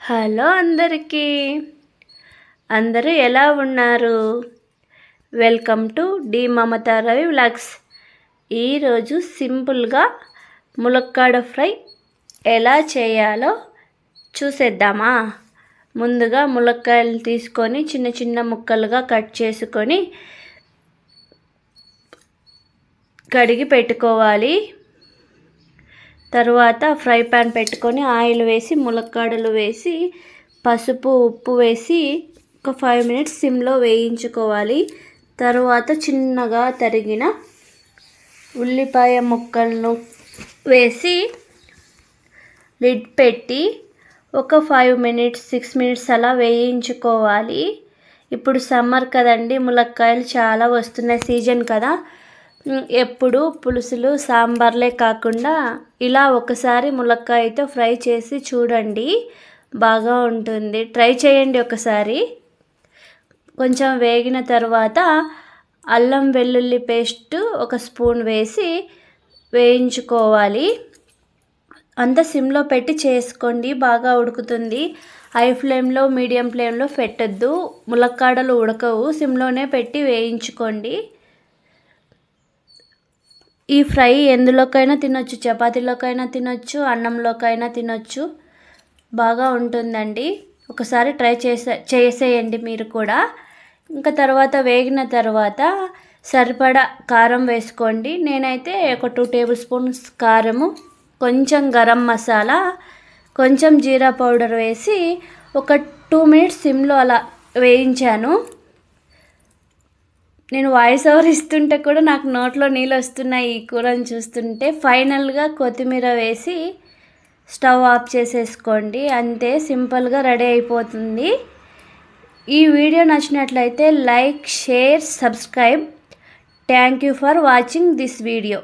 Hello అందరికీ. అందరూ ఎలా ఉన్నారు? Welcome to the Mamata Ravi vlogs. ఈరోజు సింపుల్గా ములక్కాడ ఫ్రై ఎలా చేయాలో చూసేద్దామా? ముందుగా ములక్కాయలు తీసుకొని చిన్న చిన్న ముక్కలుగా కట్ చేసుకొని కడిగి పెట్టుకోవాలి. తరువాత ఫ్రై పాన్ పెట్టుకొని ఆయిల్ వేసి ములక్కాడలు వేసి పసుపు ఉప్పు వేసి ఒక ఫైవ్ మినిట్స్ సిమ్లో వేయించుకోవాలి. తరువాత చిన్నగా తరిగిన ఉల్లిపాయ ముక్కలను వేసి లిడ్ పెట్టి ఒక ఫైవ్ మినిట్స్ సిక్స్ మినిట్స్ అలా వేయించుకోవాలి. ఇప్పుడు సమ్మర్ కదండి ములక్కాయలు చాలా వస్తున్నాయి సీజన్ కదా. ఎప్పుడు పులుసులు సాంబార్లే కాకుండా ఇలా ఒకసారి ములక్కాయతో ఫ్రై చేసి చూడండి. బాగా ఉంటుంది. ట్రై చేయండి ఒకసారి. కొంచెం వేగిన తర్వాత అల్లం వెల్లుల్లి పేస్ట్ ఒక స్పూన్ వేసి వేయించుకోవాలి. అంత సిమ్లో పెట్టి చేసుకోండి. బాగా ఉడుకుతుంది. హై ఫ్లేమ్లో మీడియం ఫ్లేమ్లో పెట్టద్దు. ములక్కాడలు ఉడకవు. సిమ్లోనే పెట్టి వేయించుకోండి. ఈ ఫ్రై ఎందులోకైనా తినొచ్చు చపాతీలోకైనా తినొచ్చు అన్నంలోకైనా తినొచ్చు. బాగా ఉంటుందండి. ఒకసారి ట్రై చేసే చేసేయండి మీరు కూడా. ఇంకా తర్వాత వేగిన తర్వాత సరిపడా కారం వేసుకోండి. నేనైతే ఒక టూ టేబుల్ స్పూన్స్ కారము కొంచెం గరం మసాలా కొంచెం జీరా పౌడర్ వేసి ఒక టూ మినిట్స్ సిమ్లో అలా వేయించాను. నేను వాయిస్ ఓవర్ ఇస్తుంటే కూడా నాకు నోట్లో నీళ్ళు వస్తున్నాయి ఈ కూరని చూస్తుంటే. ఫైనల్గా కొత్తిమీర వేసి స్టవ్ ఆఫ్ చేసేసుకోండి. అంతే సింపుల్గా రెడీ అయిపోతుంది. ఈ వీడియో నచ్చినట్లయితే like share subscribe. Thank you for watching this video